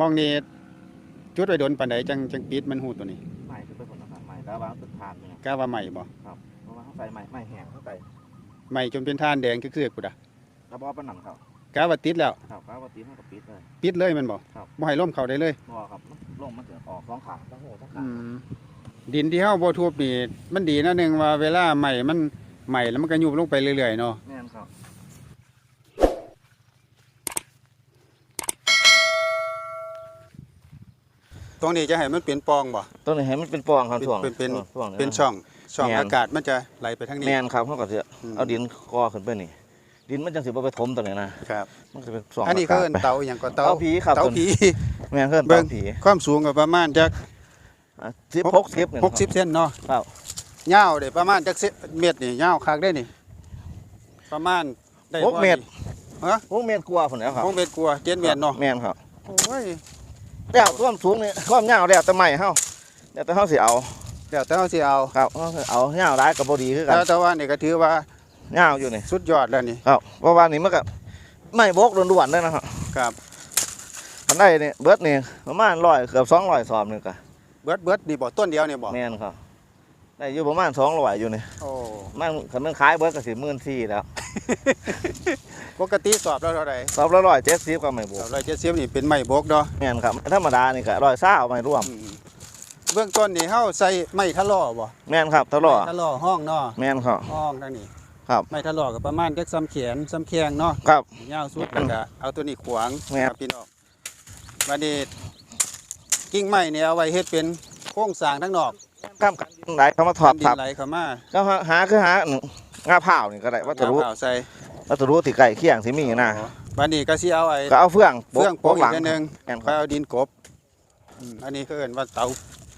มองนี่จุดไว้โดนปานใดจังจังปิดมันหูตัวนี้ใหม่คือเป็นผลนะครับใหม่แล้ววางตึกทานเนี่ยกล้าว่าใหม่บ่ครับเพราะว่าเขาใส่ใหม่ใหม่แห้งเขาใส่ใหม่จนเป็นทานแดงคือๆกูดะกระบอกเป็นหนังเขากล้าว่าติดแล้วครับกระบอกตีให้กับปิดเลยปิดเลยแมันบ่ครับบ่ให้ล่มเข้าได้เลยบอครับลงมันจะออกสองขาทั้งหัวทั้งขาอืมดินที่เฮาบ่ทุบนี่มันดีนะหนึงว่าเวลาใหม่มันใหม่แล้วมันก็ยุบลงไปเรื่อยๆเนาะแม่นครับ ตรงนี้จะให้มันเป็นปล่องบ่ต้นนี้ให้มันเป็นปองครับเป็นช่วงเป็นเป็นช่วง เป็นช่องช่องแม่น อากาศมันจะไหลไปทางนี้ แม่นครับเขาก็จะอืม เอาดินกอขึ้นไปนี่ ดินมันจังสิบ่ไปถมตัวนี้นะครับ มันจะเป็นช่วงอันนี้เขากาศเอิ้นไปเตาอหย่างก็เตาเตาผีครับเตาต้นผีแม่นเพิ่นเบิ่เตางผีความสูงก็ประมาณจักสิบหหกกสิบเนี่ยหกสิบเซนเนาะครับยาวได้ประมาณจักสิบเมตรนี่ยาวคักได้นี่ ประมาณได้หกบ่เมตรฮะหกเมตรกว่าพุ่นแล้วครับหกเมตรกว่าเจ็ดเมตรเนาะแม่นครับโอ้ย แล้วความสูงนี่ความยาวแล้วแต่ใหม่เฮาแล้วแต่เฮาสิเอาเดี๋ยวแต่เฮาสิเอาครับเฮาสิเอายาวได้ก็บ่ดีคือกัแต่นแต่ว่านี่ก็ถือว่ายาวอยู่นี่สุดยอดแล้วนี่ ครับเพราะว่านี่มันก็ไม่บกล้วนๆเลยนะครับครับ อันได้นี่เบิดนี่ประมาณร้อยเกือบสองร้อยสอบนึงก็เบิดเบิดนี่บ่ต้นเดียวนี่บ่แม่นครับ ได้อยู่ประมาณสองร้อยอยู่นี่โอ้มันคันนึงขายเบิดก็สิหมื่นสี่แล้ว ปกติสอบแล้วเท่าไหร่สอบละร้อยเจ็ดสิบก็ไม่บสวอกบร้อยเจ็ดสิบนี่เป็นไม้บกเนาะแม่นครับธรรมดานี่ก็ร้อยเศร้าไม่ร่วม อืมเบื้องต้นนี่เฮาใส่ไม้ทะลอบ่แม่นครับตลอดไม้ทะลอห้องเนาะแม่นครับ ห้องทางนี้ครับ ไม้ทะลอก็ประมาณจักซ้ำแขนซ้ำแข้งเนาะ ครับ ยาวสุดแล้วก็เอาตัวนี้ขวางแม่นครับ พี่น้องวันนี้กิ่งไม้เนี่ยเอาไว้เฮ็ดเป็นโครงสร้างทั้งนอกข้ามกัน ไหลเขามาถอดดิทันบไหลเข้ามาก็หาหาคือหาหนึ่งงาเผาวนี่ก็ได้วัสดุเอาใส่วัสดุที่ไก่เคียงที่มีนะอ๋อวันนี้ก็สิเอาไอ้ก็เอาเฟื่องเฟื่องโปกอีหลักอันหนึงแม่นคค่อยรับเอาดินกบอืมอันนี้ก็เอิ้นว่าเตา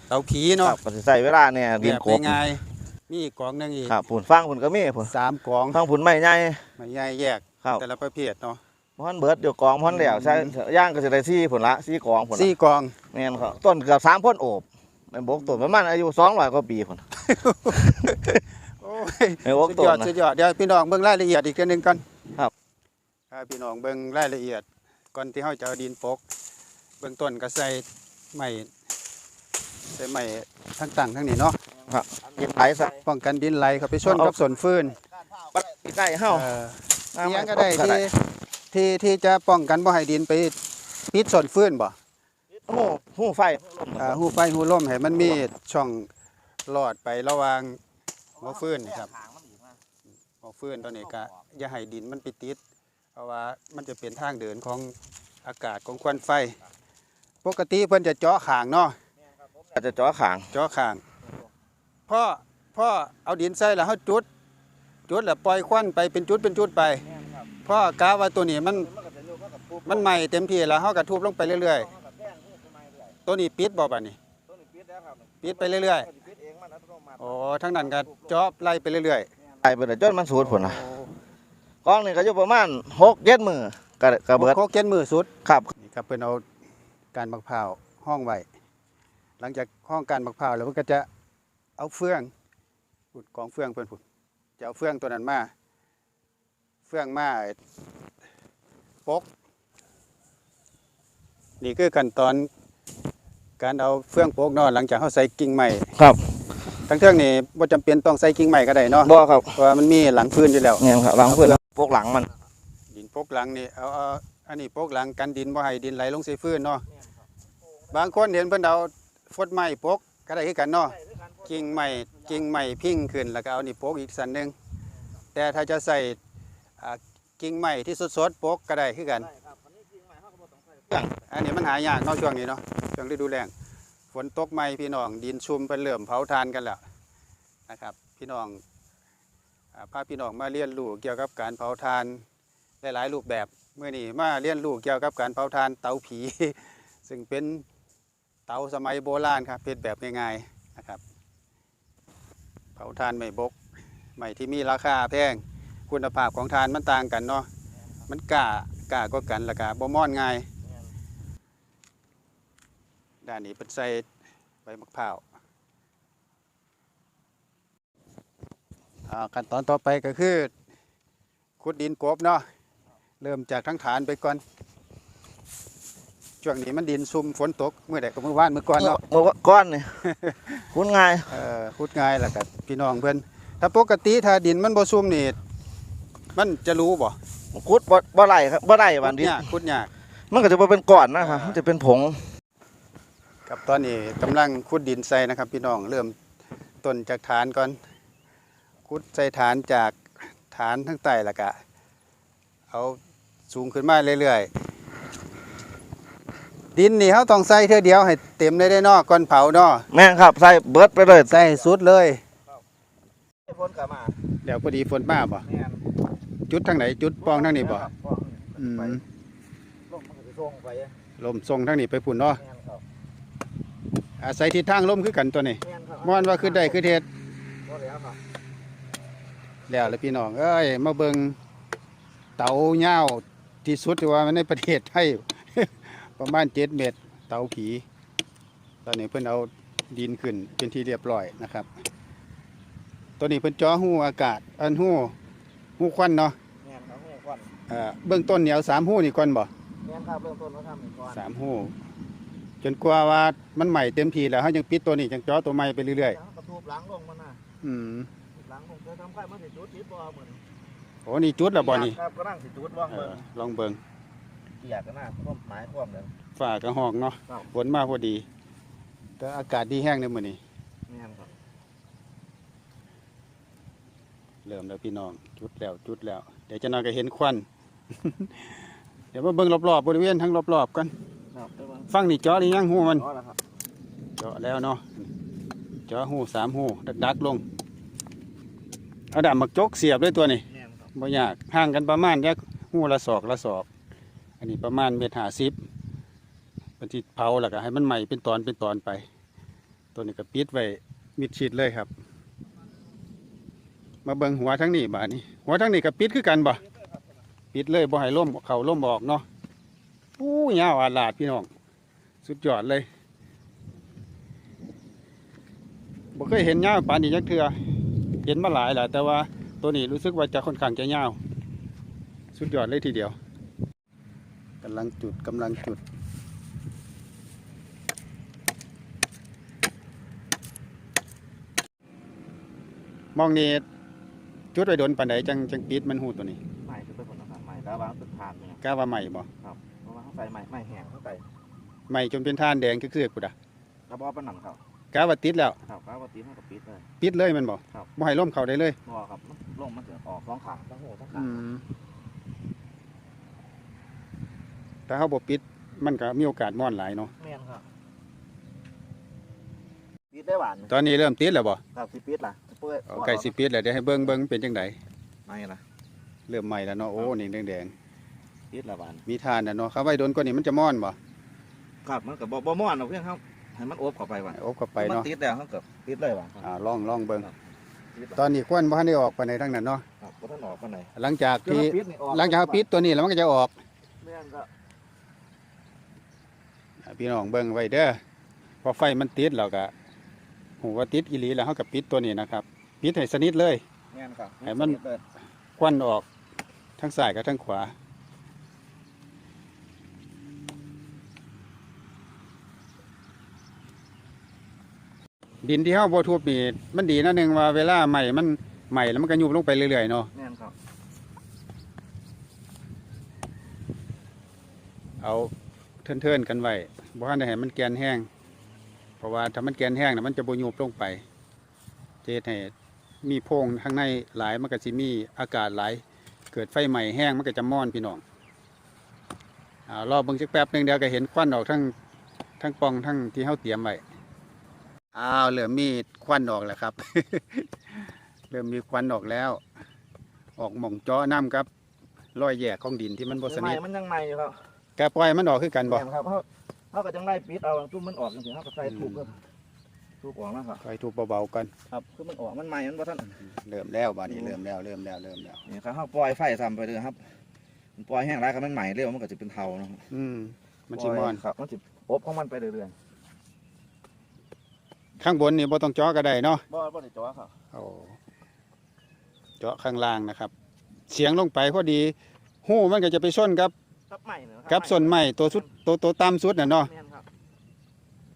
เตาผีคเนาะรับก็สิใส่เวลาเนี่ยดินกบแบบง่ายๆมีอีกกองหนึงอีกครับผุนฟังผุนก็มีผุนสามกองฟังผุนไม่ใหญ่ไม่ใหญ่แยกครับแต่ละประเภทเนาะพอนเบิดเดี๋ยวกองพอนแล้วใช่ย่างก็จะได้ซี่ผุนละซี่กองผุนละสี่กองแม่นครับต้นเกือบสามพ่นโอบ แม่นบกต้นประมาณอายุสองร้อยกว่าปีผุนโอ้ยแม่นบกสุดต้ยอดนนะ สุดยอดเดี๋ยวพี่น้องเบิ่งรายละเอียดอีกเทีนึงก่อนครับครับพี่น้องเบิ่งรายละเอียดก่อนที่เฮาจะเอาดินปกเบื้องต้นก็ใส่ไม้ใส่ไม้ทั้งต่างทั้งนี้เนาะกินไหลซะป้องกันดินไหลเข้าไปชนเอากับส่วนฟืนใกล้เฮาเอ่ออิหยังก็ได้ที่ที่ที่จะป้องกันบ่ให้ดินไปปิดส่วนฟืนบ่ หูหูไฟอ่าหูไฟหูลมให้มันมีช่องลอดไประหว่างหัวฟืนนี่ครับหัวฟืนตัวนี้ก็อย่าให้ดินมันไปติดเพราะว่ามันจะเป็นทางเดินของอากาศของควันไฟ ปกติเพิ่นจะเจาะขางเนาะอาจจะจ่อขางเจาะขางพ่อพ่อเอาดินใส่แล้วเฮาจุด จุดแล้วปล่อยควันไปเป็นจุดเป็นจุดไปพ่อกะว่าตัวนี้มันมันใหม่เต็มที่แล้วเฮาก็ทุบลงไปเรื่อยๆ ตัวนี้ปิดบ่บัดนี้ปิดไปเรื่อยๆโอ้ทั้งนั้นก็เจาะไล่ไปเรื่อยไปไปเลยจนมันสูดผลๆนะกองนี่ก็อยู่ประมาณหกเจ็ดมือก็ก็เบิดโคกเก็นมือสุด ครับ นี่ครับเพิ่นเอาการบักพร้าวห้องไว้หลังจากห้องการบักพร้าวแล้วเพิ่นก็จะเอาเฟืองขุดกองเฟืองเพิ่นผุดจะเอาเฟืองตัวนั้นมา เฟืองมาปก นี่คือขั้นตอน การเอาเฟืองปกเนาะหลังจากเฮาใส่กิ่งไม้ครับทั้งเทื่องนี่บ่จำเป็นต้องใส่กิ่งไม้ก็ได้เนาะบ่ครับเพราะว่ามันมีหลังพื้นอยู่แล้วเนี่ยครับหลังเพื่อนพวกหลังมัน ดินปกหลังนี่เอาเอาอันนี้ปกหลังกันดินบ่ให้ดินไหลลงใส่ฟืนเนาะบางคนเห็นเพิ่นเอาฟดไม้ปกก็ได้คือกันเนาะกิ่งไม้กิ่งไม้พิงขึ้นแล้วก็เอานี่ปกอีกสันหนึงแต่ถ้าจะใส่อ่ากิ่งไม้ที่สดๆปกก็ได้คือกันอันนี้มันหายากเนาะช่วงนี้เนาะช่วงฤดูแล้ง ฝนตกใหม่พี่น้องดินชุ่มเพิ่นเริ่อมเผาทานกันแล้วนะครับ พี่น้องอ่าพาพี่น้องมาเรียนรู้เกี่ยวกับการเผาทานหลายๆรูปแบบเมื่อนี้มาเรียนรู้เกี่ยวกับการเผาทานเตาผี ซึ่งเป็นเตาสมัยโบราณครับเป็นแบบง่ายๆนะครับ เผาทานไม่บกใหม่ที่มีราคาแพงคุณภาพของทานมันต่างกันเนาะมันกล้ากล้าก็กันละกาบ่มอนง่าย ด้านนี้เป็นใส่ใบมะพร้าวอ่าขั้นตอนต่อไปก็คือขุดดินกบเนาะเริ่มจากทั้งฐานไปก่อนช่วงนี้มันดินซุ่มฝนตกเมื่อใดก็เมื่อวานเมื่อก่อนเนาะเมื่อก้อนนี่คุ้นง่ายเอ่อพูดง่ายแล้วก็พี่น้องเพิ่นถ้าปกติถ้าดินมันบ่ซุ่มนี่มันจะรู้บ่คุดบ่บ่ไหลครับบ่ได้วันขุดนี้ยากขุดยากมันก็จะบ่เป็นก้อนนะครับมันจะเป็นผง ครับตอนนี้กำลังขุดดินใส่นะครับพี่น้องเริ่มต้นจากฐานก่อนขุดใส่ฐานจากฐานทั้งใต้แล้วก็เอาสูงขึ้นมาเรื่อยๆดินนี่เขาต้องใส่เท่อเดียวให้เต็มเลยได้เนอกก่อนเผาเนาะแม่งครับใส่เบิดไปเลยใส่ให้สุดเลยฝนก็มาเดี๋ยวพอดีฝนมาบ่แม่นจุดทางไหนจุดปองทางนี้บ่ครับอืมไปลมมันก็สิส่งไปลมทรงทางนี้ไปพุ่นเนาะ แม่นครับ อาศัยทิศทางลมคือกันตัวนี้แม่นครับม่อนว่าคือได้คือเทศบ่แล้วครับแล้วแล้วพี่น้องเอ้ยมาเบิ่งเตาเง่าวที่สุดที่ว่ามันในประเทศไทยประมาณ7เมตรเตาผี ตอนนี้เพิ่นเอาดินขึ้นเป็นที่เรียบร้อยนะครับ ตัวนี้เพิ่นเจ่อหูอากาศอันหูหูควันเนาะแม่นครับหูควันเอ่อเบื้องต้นเนี่ยเอาสามหูนี่ก่อนบ่แม่นครับเริ่มต้นเราทำนี่ก่อนสามหู จนกว่าว่ามันใหม่เต็มทีแล้วเฮายังปิดตัวนี้จังเจ่อตัวใหม่ไปเรื่อยแล้วก็ทูบหลังลงมันน่ะๆอืมทูบหลังลงเคยทำค่ายมาสิจุดติดบ่เหมือนโอ้นี่จุดแล้วบ่นี่ครับก็นั่งสิจุดบ่เอเบิ่องลองเบิ่งเกียกกันหน้าความหมายความเด้อฝ่ากระหอกเนาะครับฝนมาพอดี แต่อากาศดีแห้งเลยมื้อนี้ แม่นครับเริ่มแล้วพี่น้องจุดแล้วจุดแล้ว เดี๋ยวจะนอนก็เห็นควัน เดี๋ยวมาเบิ่งรอบๆบริเวณทั้งรอบๆกัน ครับเด้อมันฟังนี่เจาะหรือยังหูมันอ๋อแล้วครับเจาะแล้วเนาะเจาะหูสามหูดักๆลงเอาดาบมักจกเสียบเลยตัวนี้แม่นครับบ่ยากห่างกันประมาณยักหูละศอกละศอก อันนี้ประมาณเมตรห้าสิบเป็นที่เผาแล้วก็ให้มันใหม่เป็นตอนเป็นตอนไป ตัวนี้ก็ปิดไว้มิดชิดเลยครับ มาเบิ่งหัวทั้งนี้บาดนี้ หัวทั้งนี้ก็ปิดคือกันบ่ปิดเลยบ่ให้ล่มเขาล่มออกเนาะ อู้ยาวอาลาดพี่น้อง สุดยอดเลยบ่เคยเห็นยาวปานนี้จักเทื่อเห็นมาหลายแหละแต่ว่าตัวนี้รู้สึกว่าจะค่อนข้างจะยาว สุดยอดเลยทีเดียวกำลังจุดกำลังจุดมองนี่จุดไว้โดนปานใดจังจังปิดมันหูตัวนี้ใหม่คือเป็นผลนะครับใหม่แล้ววางเป็นทานเนี่ยกล้าว่าใหม่บ่ครับ ใส่ใหม่ใหม่แห้งเข้าไปใหม่จนเป็นท่านแดงคือๆกูดะกระบอกเป็นหนังครับกล้าว่าติดแล้ว ครับกระบอกตีให้กับปิดเลย ปิดเลยแมันบ่ครับ บ่ให้ล่มเข้าได้เลยบ่ครับลงมันจะออกสองขางทั้งหัวทั้งขาอืมแต่เขาบ่ปิด มันก็มีโอกาสม่อนหลายเนาะแม่นครับปิดได้หวานตอนนี้เริ่มติดแล้วบ่ครับสิปิดล่ะเปื่อยเอาใกล้สิปิดแล้วเดี๋ยวให้เบิ่งเบิ่งเป็นจังไดไม่ล่ะเริ่มใหม่แล้วเนาะโอ้นี่แดง ปิดละหวานๆมีทานน่ะเนาะเขาไว้โดนกว่านี้มันจะม่อนบ่ครับมันก็บ่บ่ม่วนเอาเพียงครับให้มันอบเข้าไปหวานให้อบเข้าไปมันเนาะติดแล้วเขาก็ปิดเลยหวานครับอ่าลองลองเบิ่งปิดตอนนี้ควันบ่ทันได้ออกไปในทั้งนั้นเนาะครับบ่ทันออกปานใดหลังจากที่ปิดนี่ออกหลังจากปิดตัวนี้แล้วมันก็จะออกแม่นก็อ่าพี่น้องเบิ่งไว้เด้อพอไฟมันติดแล้วก็หูว่าติดอีหลีแล้วเฮาก็ปิดตัวนี้นะครับปิดให้สนิทเลยแม่นครับให้มันปิดเลยควันออกทั้งซ้ายกับทั้งขวา ดินที่เฮาบ่ทุบนี่มันดีนะหนึงว่าเวลาใหม่มันใหม่แล้วมันก็ยุบลงไปเรื่อยๆเนาะแม่นครับ เอาเทินๆกันไว้บ่ทันได้ให้มันแกนแห้ง เพราะว่าถ้ามันแกนแห้งน่ะมันจะบ่ยุบลงไปจะเฮ็ดให้มีโพรงข้างในหลายมันก็สิมีอากาศหลาย เกิดไฟใหม่แห้งมันก็จะม่อนพี่น้องอ่ารอเบิ่งสักแป๊บหนึงเดี๋ยวก็เห็นควันออกทั้งทั้งปล่องทั้งที่เฮาเตรียมไว้ อ้าวเริ่มมีควันออกแล้วครับ เริ่มมีควันออกแล้ว ออกหม่องเจาะน้ำครับรอยแยกของดินที่มันบ่สนิทใหม่มันยังใหม่อยู่ครับแกปล่อยมันออกคือกันบ่แม่นครับเขาเขาก็จังไล่ปิดเอาตุ้มมันออกจังซี่เขาก็ใส่ถูกครับถูกออกแล้วครับคอยทุบเบาๆกันครับคือมันออกมันใหม่มันบ่ทันเริ่มแล้วบาดนี้เริ่มแล้วเริ่มแล้วเริ่มแล้วนี่ครับเขาปล่อยไฟทำไปเลยครับมันปล่อยแห้งแล้วก็มันใหม่เร็วมันก็จะเป็นเทาเนาะอืมมันสิม่อนครับมันสิอบของมันไปเรื่อย ข้างบนนี่บ่ต้องเจาะก็ได้เนาะๆบ่บ่ได้จ่อครับโอ้เจาะข้างล่างนะครับ เสียงลงไปพอดีหูมันก็จะไปชนกับกับใหม่เนอะกับส่วนไม้ตัวสุดตัวตัวต่ำสุดน่ะเนาะแม่นครับ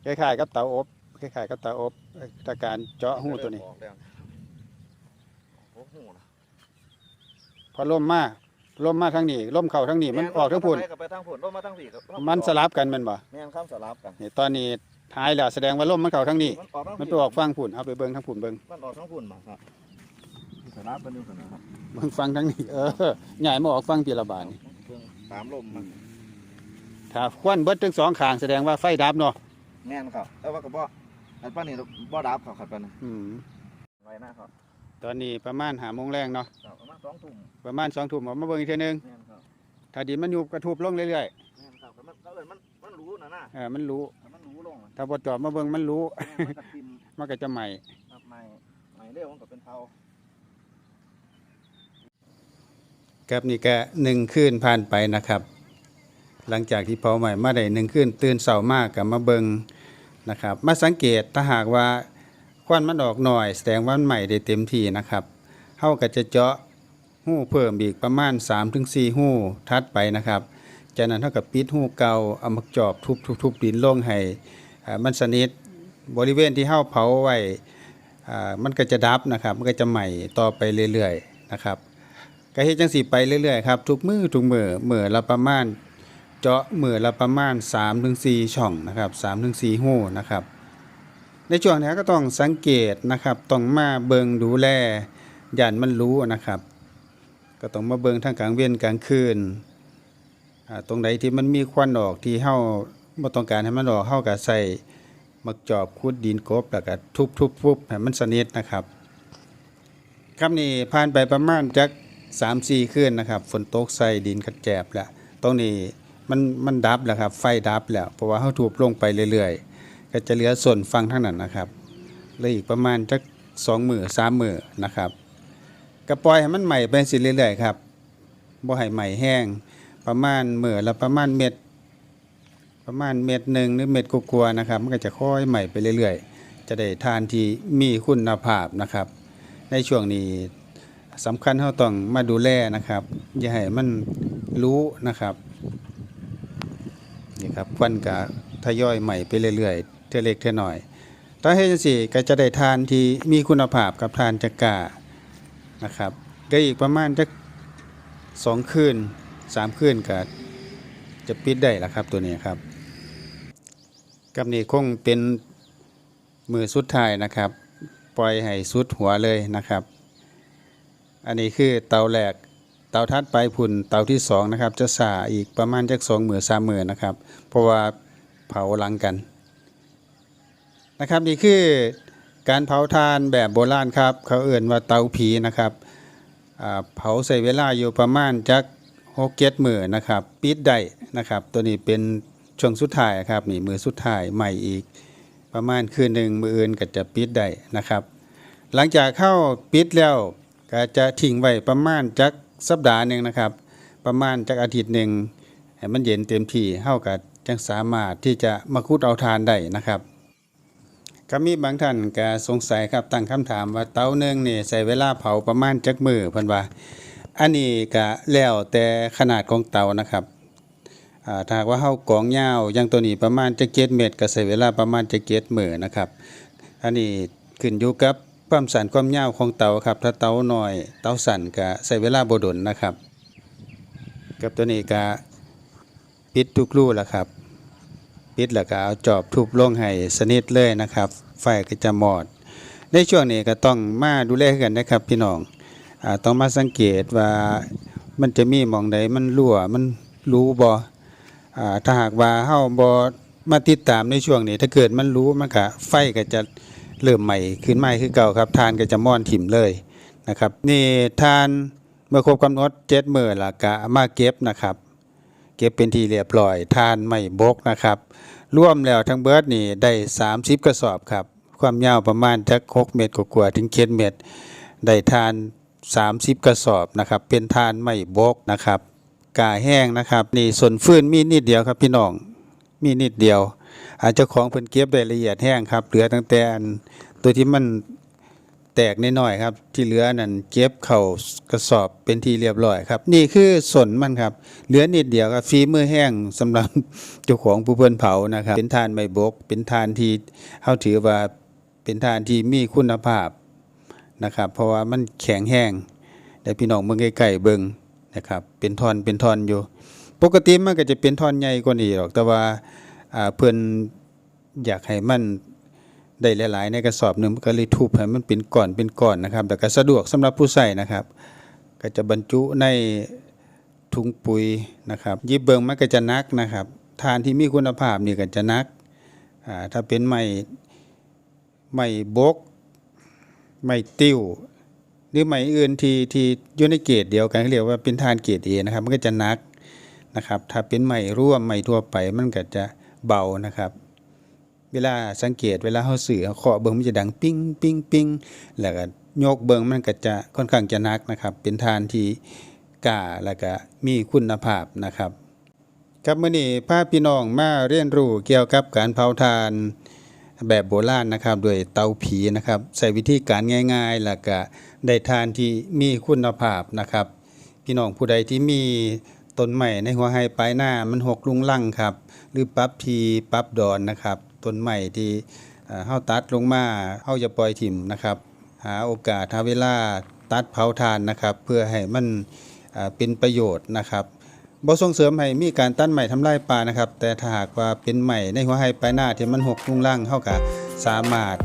คล้ายๆกับเตาอบคล้ายๆกับเตาอบเอ่อถ้าการเจาะหูตัวนี้ ออกแล้วโอ้โหนะพอล่มมาล่มมาทางนี้ล่มเข้าทางนี้มันออกทางพุ่นไปกับไปทางพุ่นลงมาทางสี่ครับมันสลับกันแมันบ่แม่นครับสลับกันนี่ตอนนี้ ท้ายแล้วแสดงว่าล่มมันเข้าทางนี้ มันออกทางมันไปออกฟังพุ่นเอาไปเบิ่งทางพุ่นเบิ่งมันออกทางพุ่นมาครับสลับกันอยู่สนะครับเบิ่งฟังทางนี้เออใหญ่มาออกฟังปีละบาทนี่เบิ่งตามลมมันถ้าควันเบิดทั้งสองข้างแสดงว่าไฟดับเนาะแม่นครับแต่ว่าก็บ่อันป้านนี่บ่ดับครับครับป้านนี่อืมไว้นะครับตอนนี้ประมาณหาโมงแรงเนาะครับประมาณสองทุ่มประมาณสองทุ่มออกมาเบิ่งอีกเทีนึงแม่นครับถ้าดินมันยุบกระทุบลงเรื่อยแม่นครับแต่มันก็เอิ้นมันมันรู้นะนะๆเออมันรู้แต่มันรู้ลงอะถ้าบ่จอดมาเบิ่งมันรู้แม่นมันก็ทิมมันก็จะใหม่ครับใหม่ใหม่เร็วมันก็เป็นเทาครับนี่ก็หนึ่งคืนผ่านไปนะครับ หลังจากที่เผาใหม่มาได้หนึ่งคืนตื่นเสามากกับมาเบิงนะครับ มาสังเกตถ้าหากว่าควันมันออกหน่อย แสดงว่ามันใหม่ได้เต็มที่นะครับเฮาก็จะเจาะหู้เพิ่มอีกประมาณ 3-4หู้ทัดไปนะครับ จากนั้นเท่ากับปิดหูเก่าเอามาจอบทุบทุบทุบดินลงให้มันสนิทบริเวณที่เฮาเผาไว้มันก็จะดับนะครับ มันก็จะใหม่ต่อไปเรื่อยๆนะครับก็เฮ็ดจังสีไปเรื่อยๆครับทุกมือทุกมือมือละประมาณ เจาะมือละประมาณ3-4ถึงช่องนะครับ3-4ถึงหู้นะครับในช่วงนี้ก็ต้องสังเกตนะครับ ต้องมาเบิงดูแลย่านมันรู้นะครับ ก็ต้องมาเบิงทางกลางเว้นกลางคืน ตรงไหนที่มันมีควันออกที่เฮาบ่ต้องการให้มันออกเฮาก็ใส่มักจอบขุดดินกบแล้วก็ทุบๆๆให้มันสนิทนะครับครับนี่ผ่านไปประมาณจักสามสี่คืนนะครับ ฝนตกใส่ดินกระแจบแล้วตรงนี้มันมันดับแล้วครับ ไฟดับแล้วเพราะว่าเขาถูบลงไปเรื่อยๆ ก็จะเหลือส่วนฟังทั้งนั้นนะครับเลยอีกประมาณจักสองหมือสามหมือนะครับก็ปล่อยให้มันใหม่ไปสิเรื่อยๆครับบ่ให้ใหม่แห้ง ประมาณเมือละประมาณเม็ดประมาณเม็ดหนึ่งหรือเม็ดกลัวๆนะครับ มันก็จะค่อยใหม่ไปเรื่อยๆ จะได้ทานที่มีคุณภาพนะครับ ในช่วงนี้สำคัญเราต้องมาดูแลนะครับ อย่าให้มันรู้นะครับนี่ครับควันกะทยอยใหม่ไปเรื่อยๆเท่เล็กเท่าน้อยถ้าให้จังซี่ก็จะได้ทานที่มีคุณภาพกับทานจักกานะครับก็อีกประมาณจักสองคืน สามคืนก็จะปิดได้ละครับตัวนี้ครับ กับนี่คงเป็นมือสุดท้ายนะครับ ปล่อยให้สุดหัวเลยนะครับ อันนี้คือเตาแรกเตาทัดไปพุ่นเตาที่สองนะครับ จะสาอีกประมาณจักสองหมื่นสามหมื่นนะครับ เพราะว่าเผาหลังกันนะครับนี่คือการเผาทานแบบโบราณครับ เขาเอื่นว่าเตาผีนะครับเผาใส่เวลาอยู่ประมาณจัก หกเจ็ดมือนะครับปิดได้นะครับ ตัวนี้เป็นช่วงสุดท้ายครับนี่มือสุดท้ายใหม่อีก ประมาณคืนหนึ่งมืออื่นก็จะปิดได้นะครับ หลังจากเข้าปิดแล้วก็จะทิ้งไว้ประมาณจักสัปดาห์หนึ่งนะครับ ประมาณจักอาทิตย์หนึ่งให้มันเย็นเต็มที่เข้ากับจังสามารถที่จะมาคุดเอาทานได้นะครับก็มีบางท่านก็สงสัยครับตั้งคำถามว่าเตาหนึ่งนี่ใส่เวลาเผาประมาณจักมือเพิ่นว่า อันนี้ก็แล้วแต่ขนาดของเตานะครับถ้าว่าเฮากองยาวอย่างตัวนี้ประมาณจะเกตเมตรก็ใช้เวลาประมาณจะเกตมือนะครับ อันนี้ขึ้นอยู่กับความสั่นความยาวของเตาครับ ถ้าเตาหน้อย เตาสั่นก็ใช้เวลาบ่ดนนะครับ กับตัวนี้ก็ปิดทุกรูแล้วครับ ปิดแล้วก็เอาจอบทุบลงให้สนิทเลยนะครับ ไฟก็จะหมดในช่วงนี้ก็ต้องมาดูแลกันนะครับพี่น้อง ต้องมาสังเกตว่ามันจะมีมองใดมันรั่วมันรู้บ่อ่าถ้าหากว่าเฮาบ่มาติดตามในช่วงนี้ ถ้าเกิดมันรู้มันก็ไฟก็จะเริ่มใหม่ขึ้นใหม่คือเก่าครับ ทานก็จะม่อนถิ่มเลยนะครับ นี่ทานเมื่อครบกำหนด7มื้อละก็มาเก็บนะครับ เก็บเป็นทีเรียบร้อย ทานไม่บกนะครับรวมแล้วทั้งเบิร์ดนี่ได้ 30 กระสอบครับ ความยาวประมาณจัก6เมตรกว่าๆถึง7เมตรได้ทาน 30 กระสอบนะครับ เป็นทานไม่บกนะครับกาแห้งนะครับนี่ส่วนฟืนมีนิดเดียวครับพี่น้องมีนิดเดียว อาจจะของเพิ่นเก็บได้ละเอียดแห้งครับเหลือตั้งแต่อันตัวที่มันแตกน้อยครับ ที่เหลือนั่นเก็บเข้ากระสอบเป็นที่เรียบร้อยครับ นี่คือส่วนมันครับ เหลือนิดเดียวครับฝีมือแห้งสำหรับเจ้าของผู้เพิ่นเผานะครับ เป็นทานไม่บก เป็นทานที่เฮาถือว่าเป็นทานที่มีคุณภาพ นะครับ เพราะว่ามันแข็งแห้งแต่พี่น้องเบิ่งใกล้ๆเบิงนะครับ เป็นท่อนเป็นท่อนอยู่ ปกติมันก็จะเป็นท่อนใหญ่กว่านี้หรอก แต่ว่าเพิ่อนอยากให้มันได้หลาย ๆ ในกระสอบหนึงก็เลยทุบให้มันเป็นก้อนเป็นก้อนนะครับ แต่ก็สะดวกสำหรับผู้ใส่นะครับ ก็จะบรรจุในถุงปุ๋ยนะครับยิบเบิงมันก็จะนักนะครับ ทานที่มีคุณภาพนี่ก็จะนัก ถ้าเป็นไม้ไม้บก ไม้ติ้ว หรือไม้อื่นที่ที่อยู่ในเกรดเดียวกันเรียกว่าเป็นทานเกรดเอนะครับ มันก็จะนักนะครับ ถ้าเป็นไม้ร่วมไม้ทั่วไปมันก็จะเบานะครับ เวลาสังเกตเวลาเขาสื่อเคาะเบิงมันจะดังปิ้งปิ้งปิ้งแล้วก็โยกเบิงมันก็จะค่อนข้างจะนักนะครับ เป็นทานที่กล้าแล้วก็มีคุณภาพนะครับ ครับมื้อนี้พาพี่น้องมาเรียนรู้เกี่ยวกับการเผาทาน แบบโบราณนะครับด้วยเตาผีนะครับใช้วิธีการง่ายๆ แล้วก็ได้ทานที่มีคุณภาพนะครับ พี่น้องผู้ใดที่มีต้นไม้ในหัวไฮปลายหน้ามันหกลุงลั่งครับ หรือปรับทีปรับดอนนะครับต้นไม้ที่เอ่อเฮาตัดลงมาเฮาจะปล่อยถิ่มนะครับ หาโอกาสหาเวลาตัดเผาทานนะครับ เพื่อให้มันเป็นประโยชน์นะครับ บ่ส่งเสริมให้มีการตัดใหม่ทำลายป่านะครับ แต่ถ้าหากว่าเป็นใหม่ในหัวไฮปลายหน้าที่มันหกลุ่งลังเข้ากับสามารถ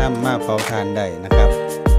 นำมาเผาทานได้นะครับ